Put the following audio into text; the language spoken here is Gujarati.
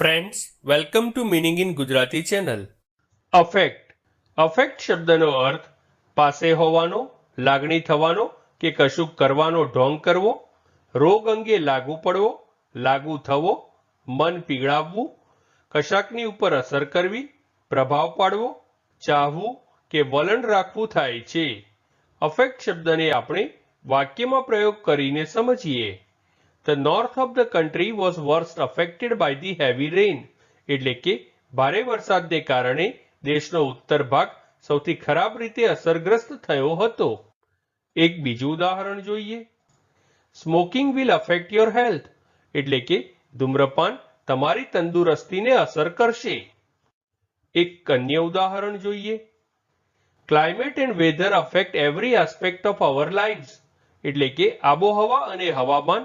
Friends welcome to meaning in Gujarati channel affect affect શબ્દનો અર્થ પાસે હોવાનો, લાગણી થવાનો કે કશુંક કરવાનો, ઢોંગ કરવો, રોગ અંગે લાગુ પડવો, લાગુ થવો, મન પીગળાવવું, કશાકની ઉપર અસર કરવી, પ્રભાવ પાડવો, ચાહવું કે વલણ રાખવું થાય છે. અફેક્ટ શબ્દને આપણે વાક્યમાં પ્રયોગ કરીને સમજીએ. The north of the country was worst affected by the heavy rain એટલે કે ભારે વરસાદને કારણે દેશનો ઉત્તર ભાગ સૌથી ખરાબ રીતે અસરગ્રસ્ત થયો હતો. એક બીજું ઉદાહરણ જોઈએ. Smoking will affect your health એટલે કે ધૂમ્રપાન તમારી તંદુરસ્તીને અસર કરશે. એક અન્ય ઉદાહરણ જોઈએ. Climate and weather affect every aspect of our life એટલે કે આબોહવા અને હવામાન